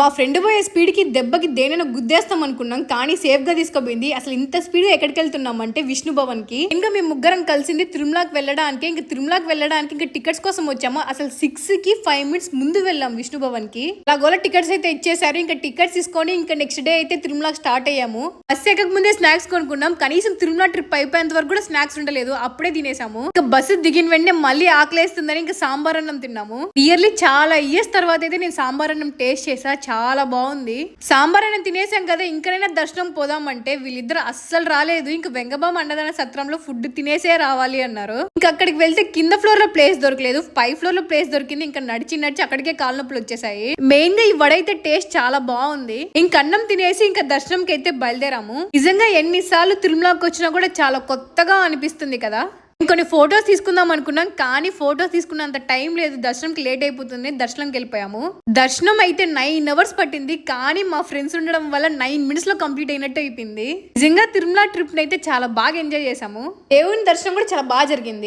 మా ఫ్రెండ్ పోయే స్పీడ్కి దెబ్బకి దేనైనా గుద్దేస్తాం అనుకున్నాం కానీ సేఫ్గా తీసుకుపోయింది. అసలు ఇంత స్పీడ్ ఎక్కడికి వెళ్తున్నాం అంటే విష్ణు భవన్కి ఇంకా మేము ముగ్గురం కలిసింది తిరుమలకి వెళ్ళడానికి. ఇంకా తిరుమలకి వెళ్ళడానికి ఇంకా టికెట్స్ కోసం వచ్చాము. అసలు సిక్స్కి ఫైవ్ మినిట్స్ ముందు వెళ్ళాం విష్ణుభవన్కి అలాగోలా టికెట్స్ అయితే ఇచ్చేసారు ఇంకా టికెట్స్ తీసుకొని ఇంకా నెక్స్ట్ డే అయితే తిరుమలకి స్టార్ట్ అయ్యాము. బస్ ఎక్కక ముందే స్నాక్స్ కొనుక్కున్నాం. కనీసం తిరుమల ట్రిప్ అయిపోయేంత వరకు కూడా స్నాక్స్ ఉండలేదు. అప్పుడే తినేసాము. ఇంకా బస్సు దిగిన వెంటనే మళ్ళీ ఆకలేస్తుందని ఇంకా సాంబార్ అన్నం తిన్నాము. ఇయర్లీ చాలా ఇయర్స్ తర్వాత అయితే నేను సాంబార్ అన్నం టేస్ట్ చేసా. చాలా బాగుంది. సాంబార్ అయినా తినేసాం కదా ఇంకనైనా దర్శనం పోదామంటే వీళ్ళిద్దరు అస్సలు రాలేదు. ఇంక వెంగబామ అన్నదాన సత్రంలో ఫుడ్ తినేసే రావాలి అన్నారు. ఇంకా అక్కడికి వెళ్తే కింద ఫ్లోర్లో ప్లేస్ దొరకలేదు. పై ఫ్లోర్లో ప్లేస్ దొరికింది. ఇంకా నడిచి నడిచి అక్కడికే కాళ్ళ నొప్పులు వచ్చేసాయి. మెయిన్గా ఈ వడైతే టేస్ట్ చాలా బాగుంది. ఇంక అన్నం తినేసి ఇంకా దర్శనంకి అయితే బయలుదేరాము. నిజంగా ఎన్నిసార్లు తిరుమలకి వచ్చినా కూడా చాలా కొత్తగా అనిపిస్తుంది కదా. కొన్ని ఫొటోస్ తీసుకుందాం అనుకున్నాం కానీ ఫొటోస్ తీసుకున్నంత టైం లేదు. దర్శనంకి లేట్ అయిపోతుంది. దర్శనంకి వెళ్ళిపోయాము. దర్శనం అయితే నైన్ అవర్స్ పట్టింది కానీ మా ఫ్రెండ్స్ ఉండడం వల్ల నైన్ మినిట్స్లో కంప్లీట్ అయినట్టు అయిపోయింది. నిజంగా తిరుమల ట్రిప్ అయితే చాలా బాగా ఎంజాయ్ చేసాము దేవుని దర్శనం కూడా చాలా బాగా జరిగింది.